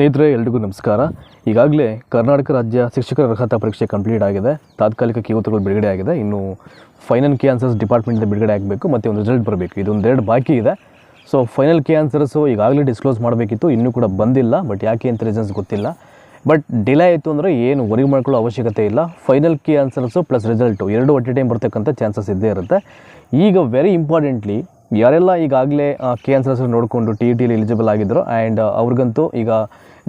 ಸ್ನೇಹಿತರೆ, ಎಲ್ರಿಗೂ ನಮಸ್ಕಾರ. ಈಗಾಗಲೇ ಕರ್ನಾಟಕ ರಾಜ್ಯ ಶಿಕ್ಷಕರ ಅರ್ಹತಾ ಪರೀಕ್ಷೆ ಕಂಪ್ಲೀಟ್ ಆಗಿದೆ. ತಾತ್ಕಾಲಿಕ ಕೀವತುಗಳು ಬಿಡುಗಡೆ ಆಗಿದೆ. ಇನ್ನು ಫೈನಲ್ ಕೆ ಆನ್ಸರ್ಸ್ ಡಿಪಾರ್ಟ್ಮೆಂಟಿಂದ ಬಿಡುಗಡೆ ಆಗಬೇಕು ಮತ್ತು ಒಂದು ರಿಸಲ್ಟ್ ಬರಬೇಕು. ಇದೊಂದು ಎರಡು ಬಾಕಿ ಇದೆ. ಸೊ ಫೈನಲ್ ಕೆ ಆನ್ಸರ್ಸು ಈಗಾಗಲೇ ಡಿಸ್ಕ್ಲೋಸ್ ಮಾಡಬೇಕಿತ್ತು. ಇನ್ನೂ ಕೂಡ ಬಂದಿಲ್ಲ. ಬಟ್ ಯಾಕೆ ಅಂತ ರೀಸನ್ಸ್ ಗೊತ್ತಿಲ್ಲ. ಬಟ್ ಡಿಲೇ ಆಯಿತು ಅಂದರೆ ಏನು ವರಿ ಮಾಡ್ಕೊಳ್ಳೋ ಅವಶ್ಯಕತೆ ಇಲ್ಲ. Final key answers plus result ಎರಡು ಒಟ್ಟಿ ಟೈಮ್ ಬರ್ತಕ್ಕಂಥ ಚಾನ್ಸಸ್ ಇದ್ದೇ ಇರುತ್ತೆ. ಈಗ ವೆರಿ ಇಂಪಾರ್ಟೆಂಟ್ಲಿ ಯಾರೆಲ್ಲ ಈಗಾಗಲೇ ಕೆ ಆನ್ಸರ್ಸ್ ನೋಡಿಕೊಂಡು ಟಿ ಇ ಟಿಲಿ ಎಲಿಜಿಬಲ್ ಆಗಿದ್ದರು ಆ್ಯಂಡ್ ಅವ್ರಿಗಂತೂ ಈಗ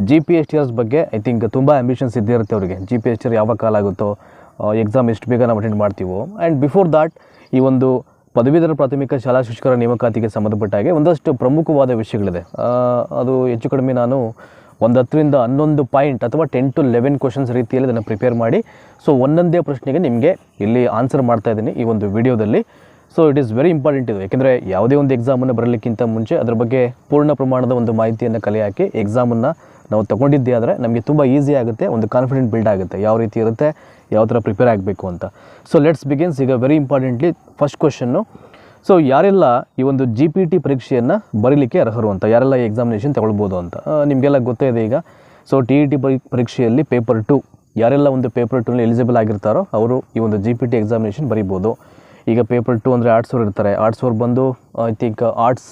G P S T Rs ಬಗ್ಗೆ ಐ ಥಿಂಕ್ ತುಂಬ ಆ್ಯಂಬಿಷನ್ಸ್ ಇದ್ದೇ ಇರುತ್ತೆ ಅವರಿಗೆ ಜಿ ಪಿ ಎಸ್ ಟಿ ಯಾವಾಗ ಕಾಲ ಆಗುತ್ತೋ ಎಕ್ಸಾಮ್ ಎಷ್ಟು ಬೇಗ ನಾವು ಅಟೆಂಡ್ ಮಾಡ್ತೀವೋ. ಆ್ಯಂಡ್ ಬಿಫೋರ್ ದಾಟ್ ಈ ಒಂದು ಪದವೀಧರ ಪ್ರಾಥಮಿಕ ಶಾಲಾ ಶಿಕ್ಷಕರ ನೇಮಕಾತಿಗೆ ಸಂಬಂಧಪಟ್ಟ ಹಾಗೆ ಒಂದಷ್ಟು ಪ್ರಮುಖವಾದ ವಿಷಯಗಳಿದೆ. ಅದು ಹೆಚ್ಚು ಕಡಿಮೆ ನಾನು ಒಂದು ಹತ್ತರಿಂದ ಹನ್ನೊಂದು ಪಾಯಿಂಟ್ ಅಥವಾ ಟೆನ್ ಟು ಲೆವೆನ್ ಕ್ವಶನ್ಸ್ ರೀತಿಯಲ್ಲಿ ಅದನ್ನು ಪ್ರಿಪೇರ್ ಮಾಡಿ ಸೊ ಒಂದೊಂದೇ ಪ್ರಶ್ನೆಗೆ ನಿಮಗೆ ಇಲ್ಲಿ ಆನ್ಸರ್ ಮಾಡ್ತಾ ಇದ್ದೀನಿ ಈ ಒಂದು ವಿಡಿಯೋದಲ್ಲಿ. So it is very important ಇದು. ಯಾಕೆಂದರೆ ಯಾವುದೇ ಒಂದು ಎಕ್ಸಾಮನ್ನು ಬರಲಿಕ್ಕಿಂತ ಮುಂಚೆ ಅದರ ಬಗ್ಗೆ ಪೂರ್ಣ ಪ್ರಮಾಣದ ಒಂದು ಮಾಹಿತಿಯನ್ನು ಕಲೆ ಹಾಕಿ ಎಕ್ಸಾಮನ್ನು ನಾವು ತಗೊಂಡಿದ್ದೇ ಆದರೆ ನಮಗೆ ತುಂಬ ಈಸಿ ಆಗುತ್ತೆ, ಒಂದು ಕಾನ್ಫಿಡೆಂಟ್ ಬಿಲ್ಡ್ ಆಗುತ್ತೆ, ಯಾವ ರೀತಿ ಇರುತ್ತೆ, ಯಾವ ಥರ ಪ್ರಿಪೇರ್ ಆಗಬೇಕು ಅಂತ. ಸೊ ಲೆಟ್ಸ್ ಬಿಗಿನ್ಸ್ ಈಗ very importantly first question so ಯಾರೆಲ್ಲ ಈ ಒಂದು ಜಿ ಪಿ ಟಿ ಪರೀಕ್ಷೆಯನ್ನು ಬರೀಲಿಕ್ಕೆ ಅರ್ಹರು ಅಂತ, ಯಾರೆಲ್ಲ ಈ ಎಕ್ಸಾಮಿನೇಷನ್ ತಗೊಳ್ಬೋದು ಅಂತ? ನಿಮಗೆಲ್ಲ ಗೊತ್ತೇ ಇದೆ ಈಗ. ಸೊ ಟಿ ಇ ಟಿ ಪರೀಕ್ಷೆಯಲ್ಲಿ ಪೇಪರ್ ಟು ಯಾರೆಲ್ಲ ಒಂದು ಪೇಪರ್ ಟೂನಲ್ಲಿ ಎಲಿಜಿಬಲ್ ಆಗಿರ್ತಾರೋ, ಅವರು ಈ ಒಂದು ಜಿ ಪಿ ಟಿ ಎಕ್ಸಾಮಿನೇಷನ್ ಬರೀಬೋದು. ಈಗ ಪೇಪರ್ ಟು ಅಂದರೆ ಆರ್ಟ್ಸ್ ಅವ್ರು ಇರ್ತಾರೆ. ಆರ್ಟ್ಸ್ ಅವ್ರು ಬಂದು ಐ ಥಿಂಕ್ ಆರ್ಟ್ಸ್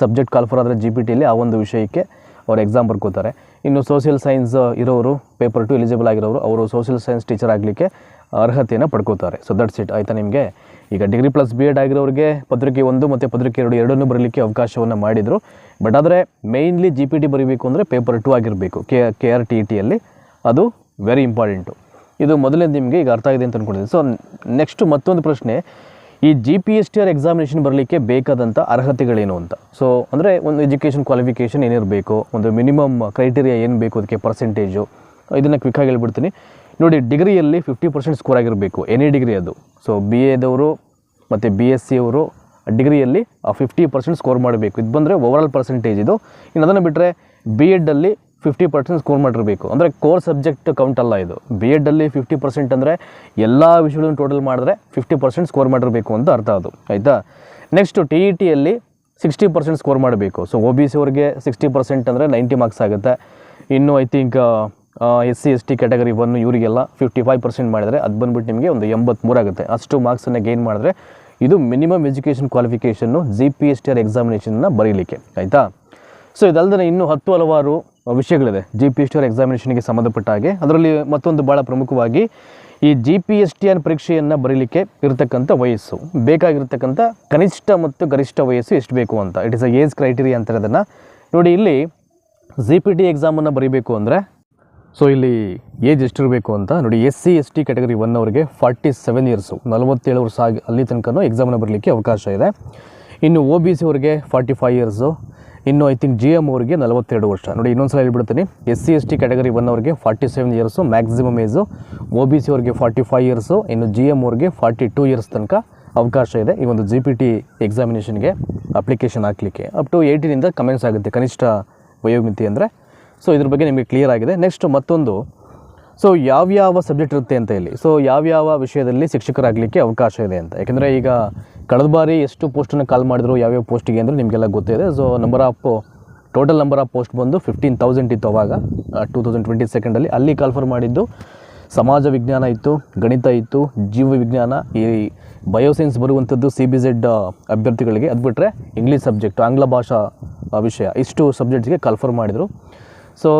ಸಬ್ಜೆಕ್ಟ್ ಕಾಲ್ಫರ್ ಆದರೆ ಜಿ ಪಿ ಟಿಯಲ್ಲಿ ಆ ಒಂದು ವಿಷಯಕ್ಕೆ ಅವ್ರು ಎಕ್ಸಾಮ್ ಬರ್ಕೋತಾರೆ. ಇನ್ನು ಸೋಷಿಯಲ್ ಸೈನ್ಸ್ ಇರೋರು ಪೇಪರ್ ಟು ಎಲಿಜಿಬಲ್ ಆಗಿರೋರು, ಅವರು ಸೋಷಿಯಲ್ ಸೈನ್ಸ್ ಟೀಚರ್ ಆಗಲಿಕ್ಕೆ ಅರ್ಹತೆಯನ್ನು ಪಡ್ಕೋತಾರೆ. ಸೊ ದಟ್ಸ್ ಇಟ್ ಆಯಿತಾ ನಿಮಗೆ? ಈಗ ಡಿಗ್ರಿ ಪ್ಲಸ್ ಬಿ ಎಡ್ ಆಗಿರೋರಿಗೆ ಪತ್ರಿಕೆ ಒಂದು ಮತ್ತು ಪತ್ರಿಕೆ ಎರಡು, ಎರಡನ್ನೂ ಬರಲಿಕ್ಕೆ ಅವಕಾಶವನ್ನು ಮಾಡಿದರು. ಬಟ್ ಆದರೆ ಮೇಯ್ನ್ಲಿ ಜಿ ಪಿ ಟಿ ಬರೀಬೇಕು ಅಂದರೆ ಪೇಪರ್ ಟು ಆಗಿರಬೇಕು K K R T E ಟಿಯಲ್ಲಿ ಅದು ವೆರಿ ಇಂಪಾರ್ಟೆಂಟು ಇದು ಮೊದಲೇ ನಿಮಗೆ ಈಗ ಅರ್ಥ ಆಗಿದೆ ಅಂತ ಅಂದ್ಕೊಂಡಿದ್ದೀನಿ ಸೊ ನೆಕ್ಸ್ಟ್ ಮತ್ತೊಂದು ಪ್ರಶ್ನೆ ಈ G P S T R examination ಬರಲಿಕ್ಕೆ ಬೇಕಾದಂಥ ಅರ್ಹತೆಗಳೇನು ಅಂತ? ಸೊ ಅಂದರೆ ಒಂದು ಎಜುಕೇಷನ್ ಕ್ವಾಲಿಫಿಕೇಷನ್ ಏನಿರಬೇಕು, ಒಂದು ಮಿನಿಮಮ್ ಕ್ರೈಟೀರಿಯಾ ಏನು ಬೇಕು ಅದಕ್ಕೆ ಪರ್ಸೆಂಟೇಜು ಇದನ್ನು ಕ್ವಿಕ್ಕಾಗಿ ಹೇಳ್ಬಿಡ್ತೀನಿ. ನೋಡಿ ಡಿಗ್ರಿಯಲ್ಲಿ ಫಿಫ್ಟಿ ಪರ್ಸೆಂಟ್ ಸ್ಕೋರ್ ಆಗಿರಬೇಕು ಎನಿ ಡಿಗ್ರಿ ಅದು. ಸೊ ಬಿ ಎದವರು ಮತ್ತು ಬಿ ಎಸ್ ಸಿ ಅವರು ಡಿಗ್ರಿಯಲ್ಲಿ ಫಿಫ್ಟಿ ಪರ್ಸೆಂಟ್ ಸ್ಕೋರ್ ಮಾಡಬೇಕು. ಇದು ಬಂದರೆ ಓವರಾಲ್ ಪರ್ಸೆಂಟೇಜ್ ಇದು. ಇನ್ನು ಅದನ್ನು ಬಿಟ್ಟರೆ ಬಿ ಎಡ್ಡಲ್ಲಿ ಫಿಫ್ಟಿ ಪರ್ಸೆಂಟ್ ಸ್ಕೋರ್ ಮಾಡಿರಬೇಕು. ಅಂದರೆ ಕೋರ್ ಸಬ್ಜೆಕ್ಟ್ ಕೌಂಟ್ ಅಲ್ಲ ಇದು. ಬಿ ಎಡ್ಡಲ್ಲಿ ಫಿಫ್ಟಿ ಪರ್ಸೆಂಟ್ ಅಂದರೆ ಎಲ್ಲ ವಿಷಯಗಳನ್ನು ಟೋಟಲ್ ಮಾಡಿದ್ರೆ ಫಿಫ್ಟಿ ಪರ್ಸೆಂಟ್ ಸ್ಕೋರ್ ಮಾಡಿರಬೇಕು ಅಂತ ಅರ್ಥ ಅದು. ಆಯಿತಾ? ನೆಕ್ಸ್ಟ್ ಟಿ ಇ ಟಿಯಲ್ಲಿ ಸಿಕ್ಸ್ಟಿ ಪರ್ಸೆಂಟ್ ಸ್ಕೋರ್ ಮಾಡಬೇಕು. ಸೊ ಒ ಬಿ ಸಿ ಅವ್ರಿಗೆ ಸಿಕ್ಸ್ಟಿ ಪರ್ಸೆಂಟ್ ಅಂದರೆ ನೈಂಟಿ ಮಾರ್ಕ್ಸ್ ಆಗುತ್ತೆ. ಇನ್ನು I think S C S T category one ಇವರಿಗೆಲ್ಲ ಫಿಫ್ಟಿ ಫೈವ್ ಪರ್ಸೆಂಟ್ ಮಾಡಿದರೆ ಅದು ಬಂದ್ಬಿಟ್ಟು ನಿಮಗೆ ಒಂದು ಎಂಬತ್ತ್ಮೂರು ಆಗುತ್ತೆ. ಅಷ್ಟು ಮಾರ್ಕ್ಸನ್ನು ಗೇನ್ ಮಾಡಿದ್ರೆ ಇದು minimum education qualification G P S T R ಎಕ್ಸಾಮಿನೇಷನ್ನ ಬರೀಲಿಕ್ಕೆ. ಆಯಿತಾ? ಸೊ ಇದಲ್ಲದೆ ಇನ್ನೂ ಹತ್ತು ಹಲವಾರು ವಿಷಯಗಳಿದೆ. G P S T R ಎಕ್ಸಾಮಿನೇಷನ್ಗೆ ಸಂಬಂಧಪಟ್ಟ ಹಾಗೆ. ಅದರಲ್ಲಿ ಮತ್ತೊಂದು ಭಾಳ ಪ್ರಮುಖವಾಗಿ ಈ ಜಿ ಪಿ ಎಸ್ ಟಿ ಪರೀಕ್ಷೆಯನ್ನು ಬರೀಲಿಕ್ಕೆ ಇರತಕ್ಕಂಥ ವಯಸ್ಸು. ಬೇಕಾಗಿರ್ತಕ್ಕಂಥ ಕನಿಷ್ಠ ಮತ್ತು ಗರಿಷ್ಠ ವಯಸ್ಸು ಎಷ್ಟು ಬೇಕು ಅಂತ. It is a age criteria ಅಂತಾರೆ ಅದನ್ನು ನೋಡಿ, ಇಲ್ಲಿ ಜಿ ಪಿ ಟಿ ಎಕ್ಸಾಮನ್ನು ಬರೀಬೇಕು ಅಂದರೆ ಸೊ ಇಲ್ಲಿ ಏಜ್ ಎಷ್ಟಿರಬೇಕು ಅಂತ. ನೋಡಿ S C S T category one ಅವರಿಗೆ ಫಾರ್ಟಿ ಸೆವೆನ್ ಇಯರ್ಸು ನಲವತ್ತೇಳು ವರ್ಷ ಆಗಿ ಅಲ್ಲಿ ತನಕ ಎಕ್ಸಾಮನ್ನು ಬರಲಿಕ್ಕೆ ಅವಕಾಶ ಇದೆ. ಇನ್ನು ಒ ಬಿ ಸಿ ಅವರಿಗೆ ಫಾರ್ಟಿ ಫೈವ್ ಇಯರ್ಸು ಇನ್ನು ಐ ಥಿಂಕ್ ಜಿ ಎಂ ಅವರಿಗೆ ನಲವತ್ತೆರಡು ವರ್ಷ. ನೋಡಿ ಇನ್ನೊಂದು ಸಲ ಹೇಳ್ಬಿಡ್ತೀನಿ. S C S T category one ಅವರಿಗೆ forty seven years maximum age O B C ಅವರಿಗೆ ಫಾರ್ಟಿ ಫೈವ್ ಇಯರ್ಸು ಇನ್ನು ಜಿ ಎಂ ಅವ್ರಿಗೆ ಫಾರ್ಟಿ ಟೂ ಇಯರ್ಸ್ ತನಕ ಅವಕಾಶ ಇದೆ. ಈ ಒಂದು ಜಿ ಪಿ ಟಿ ಎಕ್ಸಾಮಿನೇಷನ್ಗೆ ಅಪ್ಲಿಕೇಶನ್ ಹಾಕಲಿಕ್ಕೆ. ಅಪ್ ಟು ಏಯ್ಟೀನಿಂದ ಕಮೆಂಟ್ಸ್ ಆಗುತ್ತೆ ಕನಿಷ್ಠ ವಯೋಮಿತಿ ಅಂದರೆ. ಸೊ ಇದ್ರ ಬಗ್ಗೆ ನಿಮಗೆ ಕ್ಲಿಯರ್ ಆಗಿದೆ. ನೆಕ್ಸ್ಟ್ ಮತ್ತೊಂದು. ಸೊ ಯಾವ್ಯಾವ ಸಬ್ಜೆಕ್ಟ್ ಇರುತ್ತೆ ಅಂತ ಇಲ್ಲಿ ಸೊ ಯಾವ್ಯಾವ ವಿಷಯದಲ್ಲಿ ಶಿಕ್ಷಕರಾಗಲಿಕ್ಕೆ ಅವಕಾಶ ಇದೆ ಅಂತ. ಯಾಕೆಂದರೆ ಈಗ ಕಳೆದ ಬಾರಿ ಎಷ್ಟು ಪೋಸ್ಟನ್ನು ಕಾಲ್ ಮಾಡಿದ್ರು, ಯಾವ್ಯಾವ ಪೋಸ್ಟಿಗೆ ಅಂದರೆ ನಿಮಗೆಲ್ಲ ಗೊತ್ತಿದೆ. So number of total number of post ಬಂದು ಫಿಫ್ಟೀನ್ ತೌಸಂಡ್ ಇತ್ತು ಅವಾಗ ಟೂ ತೌಸಂಡ್ ಟ್ವೆಂಟಿ ಸೆಕೆಂಡಲ್ಲಿ ಅಲ್ಲಿ. ಕಾಲ್ಫರ್ ಮಾಡಿದ್ದು ಸಮಾಜ ವಿಜ್ಞಾನ ಇತ್ತು, ಗಣಿತ ಇತ್ತು, ಜೀವ ವಿಜ್ಞಾನ, ಈ ಬಯೋಸೈನ್ಸ್ ಬರುವಂಥದ್ದು ಸಿ ಬಿ ಝೆಡ್ ಅಭ್ಯರ್ಥಿಗಳಿಗೆ. ಅದು ಬಿಟ್ಟರೆ ಇಂಗ್ಲೀಷ್ ಸಬ್ಜೆಕ್ಟ್ ಆಂಗ್ಲ ಭಾಷಾ ವಿಷಯ, ಇಷ್ಟು ಸಬ್ಜೆಕ್ಟ್ಸ್ಗೆ ಕಾಲ್ಫರ್ ಮಾಡಿದರು. ಸೊ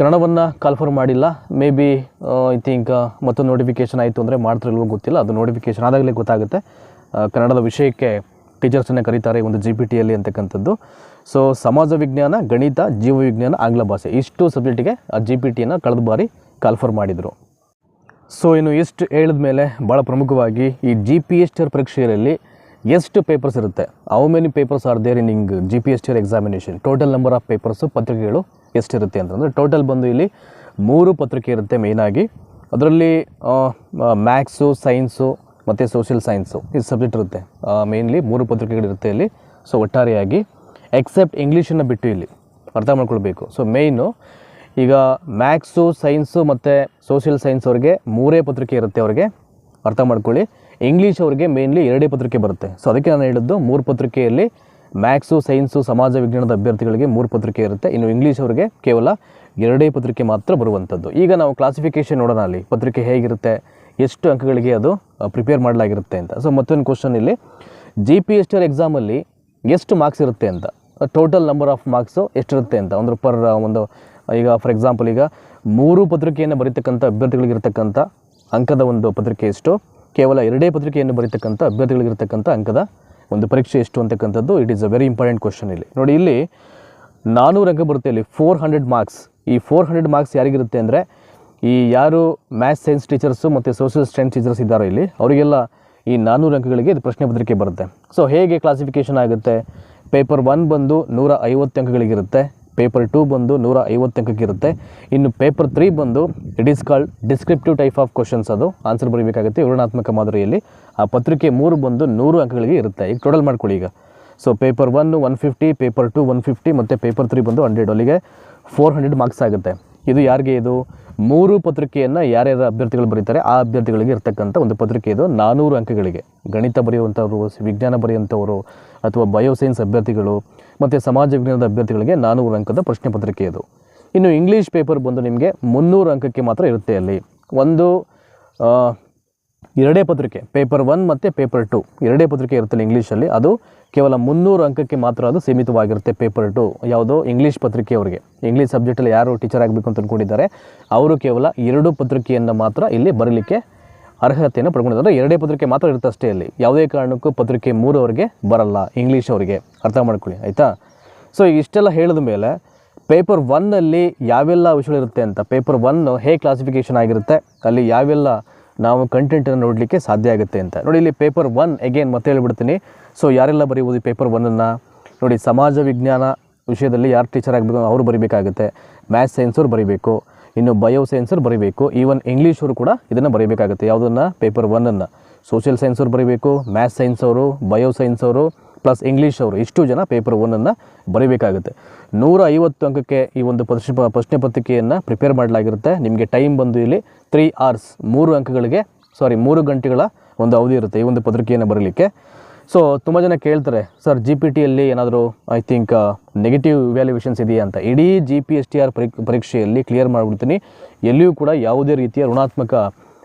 ಕನ್ನಡವನ್ನು ಕಾಲ್ಫರ್ ಮಾಡಿಲ್ಲ. ಮೇ ಬಿ ಐ ಥಿಂಕ್ ಮತ್ತೊಂದು ನೋಟಿಫಿಕೇಷನ್ ಆಯಿತು ಅಂದರೆ ಮಾಡ್ತಿರಲ್ವೋ ಗೊತ್ತಿಲ್ಲ. ಅದು ನೋಟಿಫಿಕೇಷನ್ ಆದಾಗಲೇ ಗೊತ್ತಾಗುತ್ತೆ. ಕನ್ನಡದ ವಿಷಯಕ್ಕೆ ಟೀಚರ್ಸನ್ನೇ ಕರೀತಾರೆ ಒಂದು ಜಿ ಪಿ ಟಿಯಲ್ಲಿ ಅಂತಕ್ಕಂಥದ್ದು. ಸೊ ಸಮಾಜ ವಿಜ್ಞಾನ, ಗಣಿತ, ಜೀವ ವಿಜ್ಞಾನ, ಆಂಗ್ಲ ಭಾಷೆ ಇಷ್ಟು ಸಬ್ಜೆಕ್ಟಿಗೆ ಆ ಜಿ ಪಿ ಟಿಯನ್ನು ಕಳೆದ ಬಾರಿ ಕಾಲ್ಫರ್ ಮಾಡಿದರು. ಸೊ ಇನ್ನು ಇಷ್ಟು ಹೇಳಿದ ಮೇಲೆ ಭಾಳ ಪ್ರಮುಖವಾಗಿ ಈ G P S T R ಪರೀಕ್ಷೆಯಲ್ಲಿ ಎಷ್ಟು ಪೇಪರ್ಸ್ ಇರುತ್ತೆ? How many papers are there in G P S T R examination total number of papers ಪತ್ರಿಕೆಗಳು ಎಷ್ಟಿರುತ್ತೆ ಅಂತಂದರೆ ಟೋಟಲ್ ಬಂದು ಇಲ್ಲಿ ಮೂರು ಪತ್ರಿಕೆ ಇರುತ್ತೆ ಮೇಯ್ನಾಗಿ ಅದರಲ್ಲಿ ಮ್ಯಾಥ್ಸು ಸೈನ್ಸು ಮತ್ತು ಸೋಷಿಯಲ್ ಸೈನ್ಸು ಇದು ಸಬ್ಜೆಕ್ಟ್ ಇರುತ್ತೆ. ಮೇಯ್ನ್ಲಿ ಮೂರು ಪತ್ರಿಕೆಗಳಿರುತ್ತೆ ಇಲ್ಲಿ. ಸೊ ಒಟ್ಟಾರೆಯಾಗಿ ಎಕ್ಸೆಪ್ಟ್ ಇಂಗ್ಲೀಷನ್ನು ಬಿಟ್ಟು ಇಲ್ಲಿ ಅರ್ಥ ಮಾಡ್ಕೊಳ್ಬೇಕು. ಸೊ ಮೇಯ್ನು ಈಗ ಮ್ಯಾಥ್ಸು ಸೈನ್ಸು ಮತ್ತು ಸೋಷಿಯಲ್ ಸೈನ್ಸ್ ಅವ್ರಿಗೆ ಮೂರೇ ಪತ್ರಿಕೆ ಇರುತ್ತೆ ಅವ್ರಿಗೆ. ಅರ್ಥ ಮಾಡ್ಕೊಳ್ಳಿ. ಇಂಗ್ಲೀಷ್ ಅವ್ರಿಗೆ ಮೇಯ್ನ್ಲಿ ಎರಡೇ ಪತ್ರಿಕೆ ಬರುತ್ತೆ. ಸೊ ಅದಕ್ಕೆ ನಾನು ಹೇಳಿದ್ದು ಮೂರು ಪತ್ರಿಕೆಯಲ್ಲಿ ಮ್ಯಾಥ್ಸು ಸೈನ್ಸು ಸಮಾಜ ವಿಜ್ಞಾನದ ಅಭ್ಯರ್ಥಿಗಳಿಗೆ ಮೂರು ಪತ್ರಿಕೆ ಇರುತ್ತೆ. ಇನ್ನು ಇಂಗ್ಲೀಷ್ ಅವರಿಗೆ ಕೇವಲ ಎರಡೇ ಪತ್ರಿಕೆ ಮಾತ್ರ ಬರುವಂಥದ್ದು ಈಗ ನಾವು ಕ್ಲಾಸಿಫಿಕೇಷನ್ ನೋಡೋಣ ಅಲ್ಲಿ. ಪತ್ರಿಕೆ ಹೇಗಿರುತ್ತೆ? ಎಷ್ಟು ಅಂಕಗಳಿಗೆ ಅದು ಪ್ರಿಪೇರ್ ಮಾಡಲಾಗಿರುತ್ತೆ ಅಂತ. ಸೊ ಮತ್ತೊಂದು ಕ್ವಶನ್ ಇಲ್ಲಿ. G P S T R ಎಕ್ಸಾಮಲ್ಲಿ ಎಷ್ಟು ಮಾರ್ಕ್ಸ್ ಇರುತ್ತೆ ಅಂತ. ಟೋಟಲ್ ನಂಬರ್ ಆಫ್ ಮಾರ್ಕ್ಸು ಎಷ್ಟಿರುತ್ತೆ ಅಂತ. ಒಂದು ಪರ್ ಒಂದು ಈಗ ಫಾರ್ ಎಕ್ಸಾಂಪಲ್ ಈಗ ಮೂರು ಪತ್ರಿಕೆಯನ್ನು ಬರೀತಕ್ಕಂಥ ಅಭ್ಯರ್ಥಿಗಳಿಗಿರ್ತಕ್ಕಂಥ ಅಂಕದ ಒಂದು ಪತ್ರಿಕೆ ಎಷ್ಟು? ಕೇವಲ ಎರಡೇ ಪತ್ರಿಕೆಯನ್ನು ಬರೀತಕ್ಕಂಥ ಅಭ್ಯರ್ಥಿಗಳಿಗಿರ್ತಕ್ಕಂಥ ಅಂಕದ ಒಂದು ಪರೀಕ್ಷೆ ಎಷ್ಟು ಅಂತಕ್ಕಂಥದ್ದು it is a very important question ಇಲ್ಲಿ. ನೋಡಿ ಇಲ್ಲಿ ನಾನ್ನೂರು ಅಂಕ ಬರುತ್ತೆ ಇಲ್ಲಿ. ಫೋರ್ ಹಂಡ್ರೆಡ್ ಮಾರ್ಕ್ಸ್ ಈ ಫೋರ್ ಹಂಡ್ರೆಡ್ ಮಾರ್ಕ್ಸ್ ಯಾರಿಗಿರುತ್ತೆ ಅಂದರೆ ಈ ಯಾರು ಮ್ಯಾಥ್ಸ್ ಸೈನ್ಸ್ ಟೀಚರ್ಸು ಮತ್ತು ಸೋಷಿಯಲ್ ಸ್ಟೈನ್ಸ್ ಟೀಚರ್ಸ್ ಇದ್ದಾರೋ ಇಲ್ಲಿ, ಅವರಿಗೆಲ್ಲ ಈ ನಾನ್ನೂರು ಅಂಕಗಳಿಗೆ ಇದು ಪ್ರಶ್ನೆ ಪತ್ರಿಕೆ ಬರುತ್ತೆ. ಸೊ ಹೇಗೆ ಕ್ಲಾಸಿಫಿಕೇಷನ್ ಆಗುತ್ತೆ? ಪೇಪರ್ ಒನ್ ಬಂದು ನೂರ ಐವತ್ತು ಅಂಕಗಳಿಗಿರುತ್ತೆ. ಪೇಪರ್ ಟೂ ಬಂದು ನೂರ ಐವತ್ತು ಅಂಕಕ್ಕಿರುತ್ತೆ. ಇನ್ನು ಪೇಪರ್ ತ್ರೀ ಬಂದು it is called descriptive type of questions ಅದು. ಆನ್ಸರ್ ಬರೀಬೇಕಾಗುತ್ತೆ ವಿವರಣಾತ್ಮಕ ಮಾದರಿಯಲ್ಲಿ. ಆ ಪತ್ರಿಕೆ ಮೂರು ಬಂದು ನೂರು ಅಂಕಗಳಿಗೆ ಇರುತ್ತೆ. ಈಗ ಟೋಟಲ್ ಮಾಡ್ಕೊಳ್ಳಿ ಈಗ. So paper one one fifty paper two one fifty ಮತ್ತು ಪೇಪರ್ ತ್ರೀ ಬಂದು ಹಂಡ್ರೆಡ್ ಅಲ್ಲಿಗೆ ಫೋರ್ ಹಂಡ್ರೆಡ್ ಮಾರ್ಕ್ಸ್ ಆಗುತ್ತೆ. ಇದು ಯಾರಿಗೆ ಇದು? ಮೂರು ಪತ್ರಿಕೆಯನ್ನು ಯಾರ್ಯಾರು ಅಭ್ಯರ್ಥಿಗಳು ಬರೀತಾರೆ, ಆ ಅಭ್ಯರ್ಥಿಗಳಿಗೆ ಇರ್ತಕ್ಕಂಥ ಒಂದು ಪತ್ರಿಕೆ ಇದು. ನಾನ್ನೂರು ಅಂಕಗಳಿಗೆ. ಗಣಿತ ಬರೆಯುವಂಥವ್ರು, ವಿಜ್ಞಾನ ಬರೆಯುವಂಥವರು ಅಥವಾ ಬಯೋಸೈನ್ಸ್ ಅಭ್ಯರ್ಥಿಗಳು ಮತ್ತು ಸಮಾಜ ವಿಜ್ಞಾನದ ಅಭ್ಯರ್ಥಿಗಳಿಗೆ ನಾನ್ನೂರು ಅಂಕದ ಪ್ರಶ್ನೆ ಪತ್ರಿಕೆ ಇದು. ಇನ್ನು ಇಂಗ್ಲೀಷ್ ಪೇಪರ್ ಬಂದು ನಿಮಗೆ ಮುನ್ನೂರು ಅಂಕಕ್ಕೆ ಮಾತ್ರ ಇರುತ್ತೆ ಅಲ್ಲಿ. ಒಂದು ಎರಡೇ ಪತ್ರಿಕೆ ಪೇಪರ್ ಒನ್ ಮತ್ತು ಪೇಪರ್ ಟು ಎರಡೇ ಪತ್ರಿಕೆ ಇರುತ್ತಲ್ಲ ಇಂಗ್ಲೀಷಲ್ಲಿ, ಅದು ಕೇವಲ ಮುನ್ನೂರು ಅಂಕಕ್ಕೆ ಮಾತ್ರ ಅದು ಸೀಮಿತವಾಗಿರುತ್ತೆ ಪೇಪರ್ ಟು ಯಾವುದೋ ಇಂಗ್ಲೀಷ್ ಪತ್ರಿಕೆ ಅವರಿಗೆ. ಇಂಗ್ಲೀಷ್ ಸಬ್ಜೆಕ್ಟಲ್ಲಿ ಯಾರು ಟೀಚರ್ ಆಗಬೇಕು ಅಂತ ಅಂದ್ಕೊಂಡಿದ್ದಾರೆ ಅವರು ಕೇವಲ ಎರಡು ಪತ್ರಿಕೆಯನ್ನು ಮಾತ್ರ ಇಲ್ಲಿ ಬರಲಿಕ್ಕೆ ಅರ್ಹತೆಯನ್ನು ಪಡ್ಕೊಂಡಿದ್ದಾರೆ. ಎರಡೇ ಪತ್ರಿಕೆ ಮಾತ್ರ ಇರುತ್ತೆ ಅಷ್ಟೇ ಅಲ್ಲಿ. ಯಾವುದೇ ಕಾರಣಕ್ಕೂ ಪತ್ರಿಕೆ ಮೂರು ಅವರಿಗೆ ಬರಲ್ಲ, ಇಂಗ್ಲೀಷ್ ಅವರಿಗೆ. ಅರ್ಥ ಮಾಡ್ಕೊಳ್ಳಿ, ಆಯಿತಾ? ಸೊ ಇಷ್ಟೆಲ್ಲ ಹೇಳಿದ ಮೇಲೆ ಪೇಪರ್ ಒನ್ನಲ್ಲಿ ಯಾವೆಲ್ಲ ವಿಷಯಗಳಿರುತ್ತೆ ಅಂತ ಪೇಪರ್ ಒನ್ ಹೇಗೆ ಕ್ಲಾಸಿಫಿಕೇಷನ್ ಆಗಿರುತ್ತೆ, ಅಲ್ಲಿ ಯಾವೆಲ್ಲ ನಾವು ಕಂಟೆಂಟನ್ನು ನೋಡಲಿಕ್ಕೆ ಸಾಧ್ಯ ಆಗುತ್ತೆ ಅಂತ. ನೋಡಿ, ಇಲ್ಲಿ ಪೇಪರ್ ಒನ್ ಎಗೇನ್ ಮತ್ತೆ ಹೇಳ್ಬಿಡ್ತೀನಿ. ಸೊ ಯಾರೆಲ್ಲ ಬರೀಬೋದು ಈ ಪೇಪರ್ ಒನ್ನನ್ನು ನೋಡಿ, ಸಮಾಜ ವಿಜ್ಞಾನ ವಿಷಯದಲ್ಲಿ ಯಾರು ಟೀಚರ್ ಆಗಬೇಕು, ಅವರು ಬರೀಬೇಕಾಗುತ್ತೆ. ಮ್ಯಾಥ್ಸ್ ಸೈನ್ಸವ್ರು ಬರೀಬೇಕು. ಇನ್ನು ಬಯೋ ಸೈನ್ಸವ್ರು ಬರೀಬೇಕು. ಈವನ್ ಇಂಗ್ಲೀಷವರು ಕೂಡ ಇದನ್ನು ಬರೀಬೇಕಾಗುತ್ತೆ. ಯಾವುದನ್ನು? ಪೇಪರ್ ಒನ್ನನ್ನು ಸೋಷಿಯಲ್ ಸೈನ್ಸ್ ಅವ್ರು ಬರೀಬೇಕು. ಮ್ಯಾಥ್ಸ್ ಸೈನ್ಸ್ ಅವರು ಬಯೋ ಸೈನ್ಸ್ ಅವರು. ಪ್ಲಸ್ ಇಂಗ್ಲೀಷ್ ಅವರು ಇಷ್ಟು ಜನ ಪೇಪರ್ ಒನ್ನನ್ನು ಬರೀಬೇಕಾಗುತ್ತೆ. ನೂರ ಐವತ್ತು ಅಂಕಕ್ಕೆ ಈ ಒಂದು ಪ್ರಶ್ನೆ ಪ್ರಶ್ನೆ ಪತ್ರಿಕೆಯನ್ನು ಪ್ರಿಪೇರ್ ಮಾಡಲಾಗಿರುತ್ತೆ. ನಿಮಗೆ ಟೈಮ್ ಬಂದು ಇಲ್ಲಿ ತ್ರೀ ಅವರ್ಸ್ ಮೂರು ಅಂಕಗಳಿಗೆ ಸಾರಿ ಮೂರು ಗಂಟೆಗಳ ಒಂದು ಅವಧಿ ಇರುತ್ತೆ ಈ ಒಂದು ಪತ್ರಿಕೆಯನ್ನು ಬರಲಿಕ್ಕೆ. ಸೊ ತುಂಬ ಜನ ಕೇಳ್ತಾರೆ ಸರ್ ಜಿ ಪಿ ಟಿಯಲ್ಲಿ ಏನಾದರೂ ಐ ಥಿಂಕ್ ನೆಗೆಟಿವ್ ವ್ಯಾಲ್ಯೂಯೇಷನ್ಸ್ ಇದೆಯಾ ಅಂತ? ಇಡೀ G P S T R ಪರೀಕ್ಷೆಯಲ್ಲಿ ಕ್ಲಿಯರ್ ಮಾಡಿಬಿಡ್ತೀನಿ. ಎಲ್ಲಿಯೂ ಕೂಡ ಯಾವುದೇ ರೀತಿಯ ಋಣಾತ್ಮಕ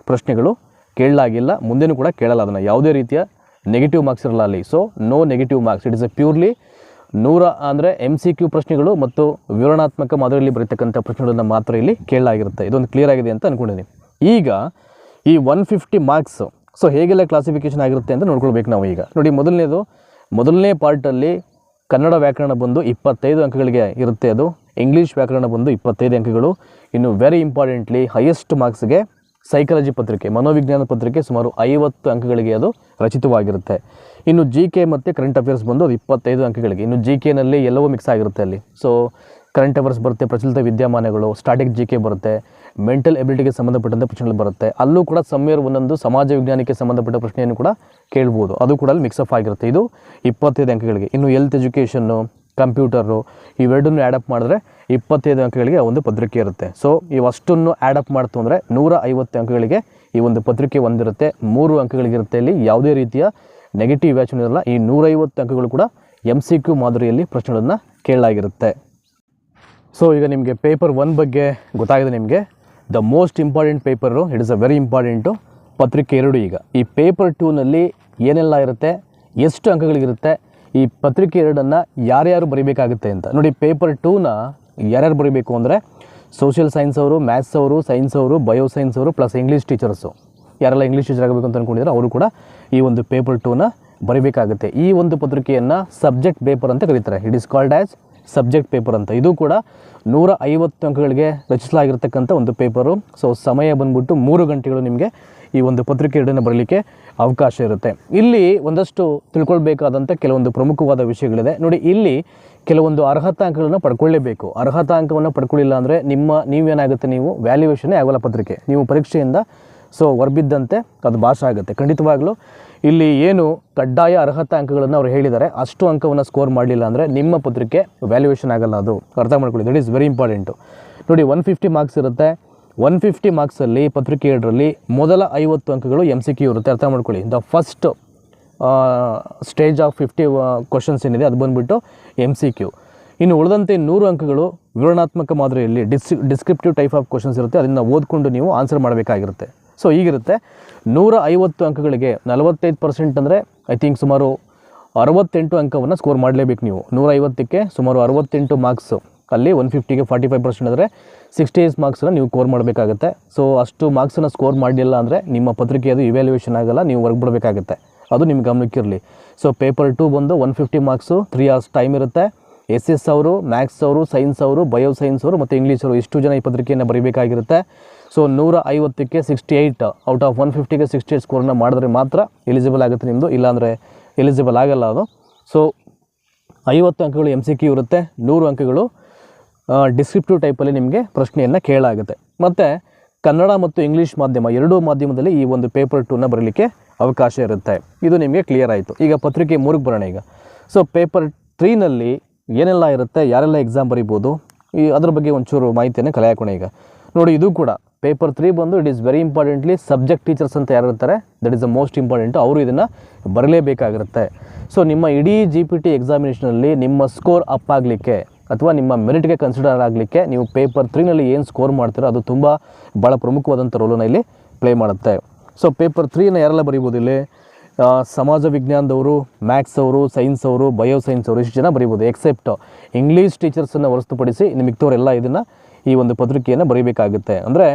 ಪ್ರಶ್ನೆಗಳು ಕೇಳಲಾಗಿಲ್ಲ. ಮುಂದೆನೂ ಕೂಡ ಕೇಳಲ್ಲ ಅದನ್ನು. ಯಾವುದೇ ರೀತಿಯ ನೆಗೆಟಿವ್ ಮಾರ್ಕ್ಸ್ ಇರಲ್ಲ ಅಲ್ಲಿ so no negative marks it is a purely ನೂರ ಅಂದರೆ ಎಂ ಸಿ ಕ್ಯೂ ಪ್ರಶ್ನೆಗಳು ಮತ್ತು ವಿವರಣಾತ್ಮಕ ಮಾದರಿಯಲ್ಲಿ ಬರೀತಕ್ಕಂಥ ಪ್ರಶ್ನೆಗಳನ್ನು ಮಾತ್ರ ಇಲ್ಲಿ ಕೇಳಲಾಗಿರುತ್ತೆ. ಇದೊಂದು ಕ್ಲಿಯರ್ ಆಗಿದೆ ಅಂತ ಅಂದ್ಕೊಂಡಿದ್ದೀನಿ ಈಗ ಈ ಒನ್ ಫಿಫ್ಟಿ ಮಾರ್ಕ್ಸ್ ಸೊ ಹೇಗೆಲ್ಲ ಕ್ಲಾಸಿಫಿಕೇಷನ್ ಆಗಿರುತ್ತೆ ಅಂತ ನೋಡ್ಕೊಳ್ಬೇಕು ನಾವು ಈಗ. ನೋಡಿ, ಮೊದಲನೇದು, ಮೊದಲನೇ ಪಾರ್ಟಲ್ಲಿ ಕನ್ನಡ ವ್ಯಾಕರಣ ಬಂದು ಇಪ್ಪತ್ತೈದು ಅಂಕಗಳಿಗೆ ಇರುತ್ತೆ ಅದು. ಇಂಗ್ಲೀಷ್ ವ್ಯಾಕರಣ ಬಂದು ಇಪ್ಪತ್ತೈದು ಅಂಕಗಳು. ಇನ್ನು ವೆರಿ ಇಂಪಾರ್ಟೆಂಟ್ಲಿ ಹೈಯೆಸ್ಟ್ ಮಾರ್ಕ್ಸ್ಗೆ ಸೈಕಾಲಜಿ ಪತ್ರಿಕೆ, ಮನೋವಿಜ್ಞಾನ ಪತ್ರಿಕೆ ಸುಮಾರು ಐವತ್ತು ಅಂಕಗಳಿಗೆ ಅದು ರಚಿತವಾಗಿರುತ್ತೆ. ಇನ್ನು ಜಿ ಕೆ ಮತ್ತು ಕರೆಂಟ್ ಅಫೇರ್ಸ್ ಬಂದು ಅದು ಇಪ್ಪತ್ತೈದು ಅಂಕಗಳಿಗೆ. ಇನ್ನು ಜಿ ಕೆನಲ್ಲಿ ಎಲ್ಲವೂ ಮಿಕ್ಸ್ ಆಗಿರುತ್ತೆ ಅಲ್ಲಿ. ಸೊ ಕರೆಂಟ್ ಅಫೇರ್ಸ್ ಬರುತ್ತೆ, ಪ್ರಚಲಿತ ವಿದ್ಯಮಾನಗಳು ಸ್ಟಾಟಿಕ್ ಜಿ ಕೆ ಬರುತ್ತೆ ಮೆಂಟಲ್ ಎಬಿಲಿಟಿಗೆ ಸಂಬಂಧಪಟ್ಟಂಥ ಪ್ರಶ್ನೆಗಳು ಬರುತ್ತೆ. ಅಲ್ಲೂ ಕೂಡ ಸಮ್ಯರ್ ಒಂದೊಂದು ಸಮಾಜ ವಿಜ್ಞಾನಕ್ಕೆ ಸಂಬಂಧಪಟ್ಟ ಪ್ರಶ್ನೆಯನ್ನು ಕೂಡ ಕೇಳ್ಬೋದು. ಅದು ಕೂಡ ಅಲ್ಲಿ ಮಿಕ್ಸಪ್ ಆಗಿರುತ್ತೆ. ಇದು ಇಪ್ಪತ್ತೈದು ಅಂಕಗಳಿಗೆ. ಇನ್ನು ಎಲ್ತ್ ಎಜುಕೇಷನ್ನು ಕಂಪ್ಯೂಟರು, ಇವೆರಡನ್ನು ಆ್ಯಡಪ್ ಮಾಡಿದ್ರೆ ಇಪ್ಪತ್ತೈದು ಅಂಕಗಳಿಗೆ ಒಂದು ಪತ್ರಿಕೆ ಇರುತ್ತೆ. ಸೊ ಇವಷ್ಟನ್ನು ಆ್ಯಡಪ್ ಮಾಡ್ತು ಅಂದರೆ ನೂರ ಐವತ್ತು ಅಂಕಗಳಿಗೆ ಈ ಒಂದು ಪತ್ರಿಕೆ ಒಂದಿರುತ್ತೆ. ಮೂರು ಅಂಕಗಳಿಗಿರುತ್ತೆ ಇಲ್ಲಿ. ಯಾವುದೇ ರೀತಿಯ ನೆಗೆಟಿವ್ ವ್ಯಾಚನ್ ಇರಲ್ಲ. ಈ ನೂರೈವತ್ತು ಅಂಕಗಳು ಕೂಡ ಎಂ ಸಿ ಕ್ಯೂ ಮಾದರಿಯಲ್ಲಿ ಪ್ರಶ್ನೆಗಳನ್ನು ಕೇಳಲಾಗಿರುತ್ತೆ. ಸೊ ಈಗ ನಿಮಗೆ ಪೇಪರ್ ಒನ್ ಬಗ್ಗೆ ಗೊತ್ತಾಗಿದೆ ನಿಮಗೆ. The most important paper it is a very important ಪತ್ರಿಕೆ ಎರಡು ಈಗ. ಈ ಪೇಪರ್ ಟೂನಲ್ಲಿ ಏನೆಲ್ಲ ಇರುತ್ತೆ? ಎಷ್ಟು ಅಂಕಗಳಿಗಿರುತ್ತೆ? ಈ ಪತ್ರಿಕೆ ಎರಡನ್ನು ಯಾರ್ಯಾರು ಬರೀಬೇಕಾಗುತ್ತೆ ಅಂತ. ನೋಡಿ ಪೇಪರ್ ಟೂನ ಯಾರ್ಯಾರು ಬರೀಬೇಕು ಅಂದರೆ ಸೋಷಿಯಲ್ ಸೈನ್ಸ್ ಅವರು ಮ್ಯಾಥ್ಸ್ ಅವರು ಸೈನ್ಸ್ ಅವರು ಬಯೋ ಸೈನ್ಸ್ ಅವರು ಪ್ಲಸ್ ಇಂಗ್ಲೀಷ್ ಟೀಚರ್ಸು ಯಾರೆಲ್ಲ ಇಂಗ್ಲೀಷ್ ಟೀಚರ್ ಆಗಬೇಕು ಅಂತ ಅಂದ್ಕೊಂಡಿದ್ದಾರೆ ಅವರು ಕೂಡ ಈ ಒಂದು ಪೇಪರ್ ಟೂನ ಬರೀಬೇಕಾಗುತ್ತೆ. ಈ ಒಂದು ಪತ್ರಿಕೆಯನ್ನು ಸಬ್ಜೆಕ್ಟ್ ಪೇಪರ್ ಅಂತ ಕರೀತಾರೆ. It is called as subject paper ಅಂತ. ಇದು ಕೂಡ ನೂರ ಐವತ್ತು ಅಂಕಗಳಿಗೆ ರಚಿಸಲಾಗಿರ್ತಕ್ಕಂಥ ಒಂದು ಪೇಪರು. ಸೊ ಸಮಯ ಬಂದ್ಬಿಟ್ಟು ಮೂರು ಗಂಟೆಗಳು ನಿಮಗೆ ಈ ಒಂದು ಪತ್ರಿಕೆ ಎರಡನ್ನು ಬರಲಿಕ್ಕೆ ಅವಕಾಶ ಇರುತ್ತೆ. ಇಲ್ಲಿ ಒಂದಷ್ಟು ತಿಳ್ಕೊಳ್ಬೇಕಾದಂಥ ಕೆಲವೊಂದು ಪ್ರಮುಖವಾದ ವಿಷಯಗಳಿದೆ. ನೋಡಿ, ಇಲ್ಲಿ ಕೆಲವೊಂದು ಅರ್ಹತಾ ಅಂಕಗಳನ್ನು ಪಡ್ಕೊಳ್ಳೇಬೇಕು. ಅರ್ಹತಾ ಅಂಕವನ್ನು ಪಡ್ಕೊಳ್ಳಿಲ್ಲ ಅಂದರೆ ನಿಮ್ಮ, ನೀವೇನಾಗುತ್ತೆ ನೀವು? ವ್ಯಾಲ್ಯೂಯೇಷನ್ನೇ ಆಗೋಲ್ಲ ಪತ್ರಿಕೆ. ನೀವು ಪರೀಕ್ಷೆಯಿಂದ ಸೊ ಹೊರಬಿದ್ದಂತೆ ಅದು ಭಾಷೆ ಆಗುತ್ತೆ. ಖಂಡಿತವಾಗ್ಲೂ ಇಲ್ಲಿ ಏನು ಕಡ್ಡಾಯ ಅರ್ಹತಾ ಅಂಕಗಳನ್ನು ಅವ್ರು ಹೇಳಿದ್ದಾರೆ. ಅಷ್ಟು ಅಂಕವನ್ನು ಸ್ಕೋರ್ ಮಾಡಲಿಲ್ಲ ಅಂದರೆ ನಿಮ್ಮ ಪತ್ರಿಕೆ ವ್ಯಾಲ್ಯೂಯೇಷನ್ ಆಗಲ್ಲ ಅದು. ಅರ್ಥ ಮಾಡ್ಕೊಳ್ಳಿ ದಟ್ ಈಸ್ ವೆರಿ ಇಂಪಾರ್ಟೆಂಟು ನೋಡಿ ಒನ್ ಫಿಫ್ಟಿ ಮಾರ್ಕ್ಸ್ ಇರುತ್ತೆ. ಒನ್ ಫಿಫ್ಟಿ ಮಾರ್ಕ್ಸಲ್ಲಿ ಪತ್ರಿಕೆ ಎರಡರಲ್ಲಿ ಮೊದಲ ಐವತ್ತು ಅಂಕಗಳು ಎಂ ಸಿ ಕ್ಯೂ ಇರುತ್ತೆ. ಅರ್ಥ ಮಾಡ್ಕೊಳ್ಳಿ. The first stage of fifty questions ಏನಿದೆ, ಅದು ಬಂದುಬಿಟ್ಟು ಎಂ ಸಿ ಕ್ಯೂ ಇನ್ನು ಉಳಿದಂತೆ ನೂರು ಅಂಕಗಳು ವಿವರಣಾತ್ಮಕ ಮಾದರಿಯಲ್ಲಿ ಡಿಸ್ ಡಿಸ್ಕ್ರಿಪ್ಟಿವ್ ಟೈಪ್ ಆಫ್ ಕ್ವಶನ್ಸ್ ಇರುತ್ತೆ. ಅದನ್ನು ಓದ್ಕೊಂಡು ನೀವು ಆನ್ಸರ್ ಮಾಡಬೇಕಾಗಿರುತ್ತೆ. ಸೊ ಈಗಿರುತ್ತೆ ನೂರ ಐವತ್ತು ಅಂಕಗಳಿಗೆ ನಲವತ್ತೈದು ಪರ್ಸೆಂಟ್ ಅಂದರೆ ಐ ಥಿಂಕ್ ಸುಮಾರು ಅರವತ್ತೆಂಟು ಅಂಕವನ್ನು ಸ್ಕೋರ್ ಮಾಡಲೇಬೇಕು ನೀವು. ನೂರ ಐವತ್ತಕ್ಕೆ ಸುಮಾರು ಅರವತ್ತೆಂಟು ಮಾರ್ಕ್ಸು ಅಲ್ಲಿ ಒನ್ ಫಿಫ್ಟಿಗೆ ಫಾರ್ಟಿ ಫೈವ್ ಪರ್ಸೆಂಟ್ ಅಂದರೆ ಸಿಕ್ಸ್ಟಿ ಏಸ್ ಮಾರ್ಕ್ಸನ್ನು ನೀವು ಕೋರ್ ಮಾಡಬೇಕಾಗುತ್ತೆ. ಸೊ ಅಷ್ಟು ಮಾರ್ಕ್ಸನ್ನು ಸ್ಕೋರ್ ಮಾಡಲಿಲ್ಲ ಅಂದರೆ ನಿಮ್ಮ ಪತ್ರಿಕೆ ಅದು ಇವ್ಯಾಲ್ಯೂಯೇಷನ್ ಆಗಲ್ಲ, ನೀವು ಹೊರಗೆ ಬಿಡಬೇಕಾಗುತ್ತೆ. ಅದು ನಿಮ್ಮ ಗಮನಕ್ಕಿರಲಿ ಸೊ ಪೇಪರ್ ಟು ಬಂದು one fifty marks three hours time ಇರುತ್ತೆ. ಎಸ್ ಎಸ್ ಅವರು ಮ್ಯಾಥ್ಸ್ ಅವರು ಸೈನ್ಸ್ ಅವರು ಬಯೋ ಸೈನ್ಸ್ ಅವರು ಮತ್ತು ಇಂಗ್ಲೀಷ್ ಅವರು ಇಷ್ಟು ಜನ ಈ ಪತ್ರಿಕೆಯನ್ನು ಬರೀಬೇಕಾಗಿರುತ್ತೆ. ಸೊ ನೂರ ಐವತ್ತಕ್ಕೆ sixty eight out of one ಫಿಫ್ಟಿಗೆ sixty eight ಸ್ಕೋರ್ನ ಮಾಡಿದ್ರೆ ಮಾತ್ರ ಎಲಿಜಿಬಲ್ ಆಗುತ್ತೆ ನಿಮ್ಮದು ಇಲ್ಲಾಂದರೆ ಎಲಿಜಿಬಲ್ ಆಗಲ್ಲ ಅದು. ಸೊ ಐವತ್ತು ಅಂಕಗಳು ಎಂ ಸಿ ಕ್ಯೂ ಇರುತ್ತೆ, ನೂರು ಅಂಕಗಳು ಡಿಸ್ಕ್ರಿಪ್ಟಿವ್ ಟೈಪಲ್ಲಿ ನಿಮಗೆ ಪ್ರಶ್ನೆಯನ್ನು ಕೇಳಾಗುತ್ತೆ ಮತ್ತು, ಕನ್ನಡ ಮತ್ತು ಇಂಗ್ಲೀಷ್ ಮಾಧ್ಯಮ, ಎರಡೂ ಮಾಧ್ಯಮದಲ್ಲಿ ಈ ಒಂದು ಪೇಪರ್ ಟೂನ ಬರಲಿಕ್ಕೆ ಅವಕಾಶ ಇರುತ್ತೆ. ಇದು ನಿಮಗೆ ಕ್ಲಿಯರ್ ಆಯಿತು. ಈಗ ಪತ್ರಿಕೆ ಮೂರಿಗೆ ಬರೋಣ ಈಗ. ಸೊ ಪೇಪರ್ ತ್ರೀನಲ್ಲಿ ಏನೆಲ್ಲ ಇರುತ್ತೆ, ಯಾರೆಲ್ಲ ಎಕ್ಸಾಮ್ ಬರಿಬೋದು? ಈ ಅದ್ರ ಬಗ್ಗೆ ಒಂಚೂರು ಮಾಹಿತಿಯನ್ನು ಕಲೆ ಹಾಕೋಣ ಈಗ. ನೋಡಿ, ಇದು ಕೂಡ ಪೇಪರ್ ತ್ರೀ ಬಂದು it is very importantly subject teachers ಅಂತ ಯಾರು ಇರ್ತಾರೆ that is the most important ಅವರು ಇದನ್ನು ಬರಲೇಬೇಕಾಗಿರುತ್ತೆ. ಸೊ ನಿಮ್ಮ ಇಡೀ ಜಿ ಪಿ ಟಿ ಎಕ್ಸಾಮಿನೇಷನಲ್ಲಿ ನಿಮ್ಮ ಸ್ಕೋರ್ ಅಪ್ ಆಗಲಿಕ್ಕೆ ಅಥವಾ ನಿಮ್ಮ ಮೆರಿಟ್ಗೆ ಕನ್ಸಿಡರ್ ಆಗಲಿಕ್ಕೆ ನೀವು ಪೇಪರ್ ತ್ರೀನಲ್ಲಿ ಏನು ಸ್ಕೋರ್ ಮಾಡ್ತೀರೋ ಅದು ತುಂಬ ಭಾಳ ಪ್ರಮುಖವಾದಂಥ ರೋಲನ್ನು ಇಲ್ಲಿ ಪ್ಲೇ ಮಾಡುತ್ತೆ. ಸೊ ಪೇಪರ್ ತ್ರೀನ ಯಾರೆಲ್ಲ ಬರೀಬೋದು ಇಲ್ಲಿ? ಸಮಾಜ ವಿಜ್ಞಾನದವರು ಮ್ಯಾಥ್ಸ್ ಅವರು, ಸೈನ್ಸ್ ಅವರು ಬಯೋ ಸೈನ್ಸ್ ಅವರು ಇಷ್ಟು ಜನ ಬರೀಬೋದು ಎಕ್ಸೆಪ್ಟ್ ಇಂಗ್ಲೀಷ್ ಟೀಚರ್ಸನ್ನು ಹೊರತುಪಡಿಸಿ ಮಿಕ್ತವರೆಲ್ಲ ಇದನ್ನು ಈ ಒಂದು ಪತ್ರಿಕೆಯನ್ನು ಬರೀಬೇಕಾಗುತ್ತೆ. ಅಂದರೆ